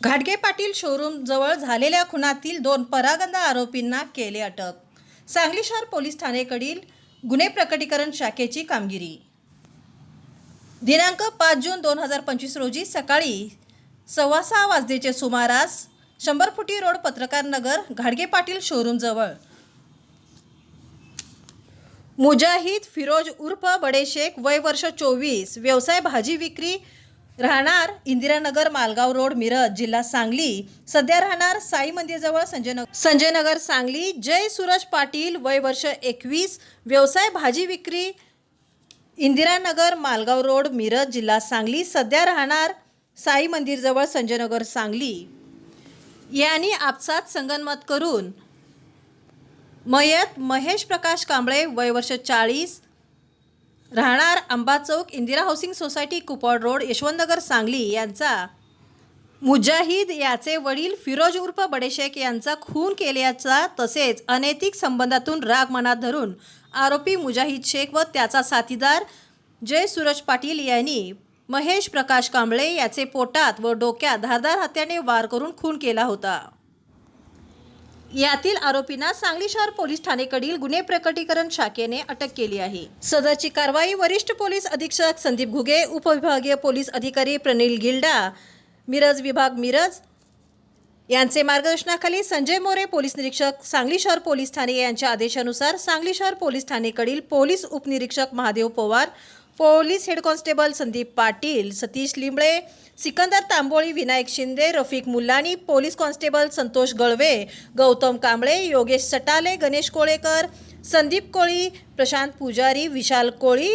घाटगे पाटील शोरूम जवळ झालेल्या खुनातील दोन परागंदा आरोपींना केले अटक. सांगली शहर पोलीस ठाणेकडील गुन्हे प्रकटीकरण शाखेची कामगिरी. दिनांक पाच जून दोन हजार पंचवीस रोजी सकाळी सव्वा सहा वाजतेचे सुमारास शंभर फुटी रोड पत्रकार नगर घाडगे पाटील शोरूमजवळ मुजाहिद फिरोज उर्फ बडेशेख वय वर्ष चोवीस व्यवसाय भाजी विक्री राहणार इंदिरानगर मालगाव रोड मिरज जिल्हा सांगली. सध्या राहणार साई मंदिरजवळ संजय नगर संजय नगर सांगली. जय सूरज पाटील वय वर्ष एकवीस. व्यवसाय भाजी विक्री इंदिरानगर मालगाव रोड मिरज जिल्हा सांगली. सध्या राहणार साई मंदिरजवळ संजयनगर सांगली. यांनी आपसात संगनमत करून मयत महेश प्रकाश कांबळे वय वर्ष चाळीस. राहणार Amba Chowk Indira housing society Kupwad road Yashwantnagar Sangli यांचा मुजाहिद याचे वडील फिरोज उर्फ बडेशेख यांचा खून केल्याचा तसेच अनैतिक संबंधातून राग मनात धरून आरोपी मुजाहिद शेख व त्याचा साथीदार जय सूरज पाटील यांनी महेश प्रकाश कांबळे याचे पोटात व डोक्यात धारदार हत्याने वार करून खून केला होता. यातील आरोपींना सांगली शहर पोलीस ठाणेकडील गुन्हे प्रकटीकरण शाखेने अटक केली आहे. सदरची कारवाई वरिष्ठ पोलीस अधीक्षक संदीप घुगे उपविभागीय पोलीस अधिकारी प्रनिल गिल्डा मिरज विभाग मिरज यांचे मार्गदर्शनाखाली संजय मोरे पोलीस निरीक्षक सांगली शहर पोलीस ठाणे यांच्या आदेशानुसार सांगली शहर पोलीस ठाणेकडील पोलीस उपनिरीक्षक Mahadev Pawar police head constable Sandeep Patil Satish Limbale Sikandar Tamboli Vinayak Shinde Rafiq Mullani police constable Santosh Galve Gautam Kamble Yogesh Satale Ganesh Kolekar Sandeep Koli Prashant Pujari Vishal Koli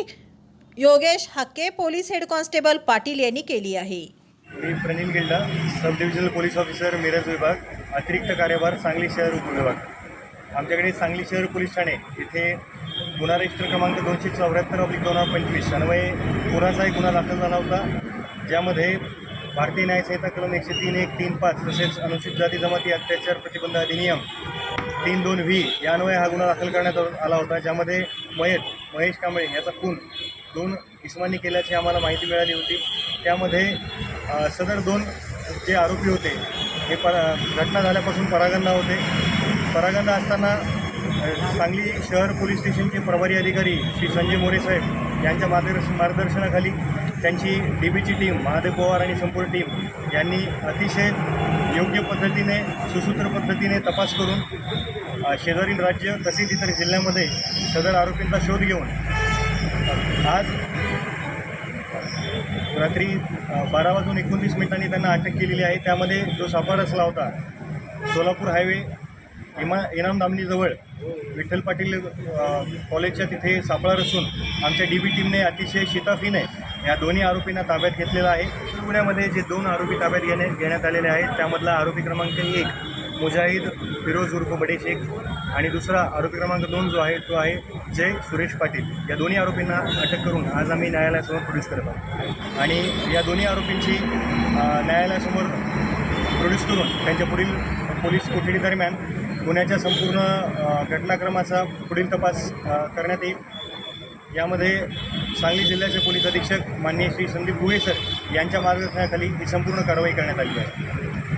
Yogesh Hake police head constable Patil यांनी केली आहे. मी Pranil Gilda sub divisional police officer Miraj विभाग अतिरिक्त कार्यभार सांगली शहर उपविभाग. आमच्याकडे सांगली शहर पोलीस ठाणे इथे गुन्हा रजिस्टर क्रमांक दोनशे चौऱ्याहत्तर अब्लिक दोन हजार पंचवीस. अन्वये गुन्हाचा एक गुन्हा दाखल झाला होता. ज्यामध्ये भारतीय न्यायसंहिता कलम एकशे तीन एक तीन पाच तसेच अनुसूचित जाती जमाती अत्याचार प्रतिबंध अधिनियम तीन दोन व्ही या अन्वये हा गुन्हा दाखल करण्यात आला होता. ज्यामध्ये मयत महेश कांबळे याचा खून दोन इस्मांनी केल्याची आम्हाला माहिती मिळाली होती. त्यामध्ये सदर दोन जे आरोपी होते हे पर घटना झाल्यापासून परागंदा होते. परागंदा असताना सांगली शहर पोलीस स्टेशनचे प्रभारी अधिकारी श्री संजय मोरे साहेब यांच्या मार्गदर्शन मार्गदर्शनाखाली त्यांची डी बीची टीम महादेव पवार आणि संपूर्ण टीम यांनी अतिशय योग्य पद्धतीने सुसूत्र पद्धतीने तपास करून शेजारील राज्य तसेच इतर जिल्ह्यामध्ये सदर आरोपींचा शोध घेऊन आज रात्री बारा वाजून एकोणतीस मिनिटांनी त्यांना अटक केलेली आहे. त्यामध्ये जो सापा रचला होता सोलापूर हायवे इमा इनाम दामनीजवळ विठ्ठल पाटील कॉलेजच्या तिथे सापळा रचून आमच्या डी बी टीमने अतिशय शिताफीने या दोन्ही आरोपींना ताब्यात घेतलेला आहे. पुण्यामध्ये जे दोन आरोपी ताब्यात घेणे घेण्यात आलेले आहेत त्यामधला आरोपी क्रमांक एक मुजाहिद फिरोज उर्फ बडे शेख आणि दुसरा आरोपी क्रमांक दोन जो आहे तो आहे जय सुरेश पाटील. या दोन्ही आरोपींना अटक करून आज आम्ही न्यायालयासमोर प्रोड्यूस करत आहोत. आणि या दोन्ही आरोपींची न्यायालयासमोर प्रोड्यूस करून त्यांच्या पुढील पोलीस कोठडीदरम्यान गुन्ह्याच्या संपूर्ण घटनाक्रमाचा पुढील तपास करण्यात येईल. यामध्ये सांगली जिल्ह्याचे पोलीस अधीक्षक माननीय श्री संदीप गुहे सर यांच्या मार्गदर्शनाखाली ही संपूर्ण कारवाई करण्यात आली आहे.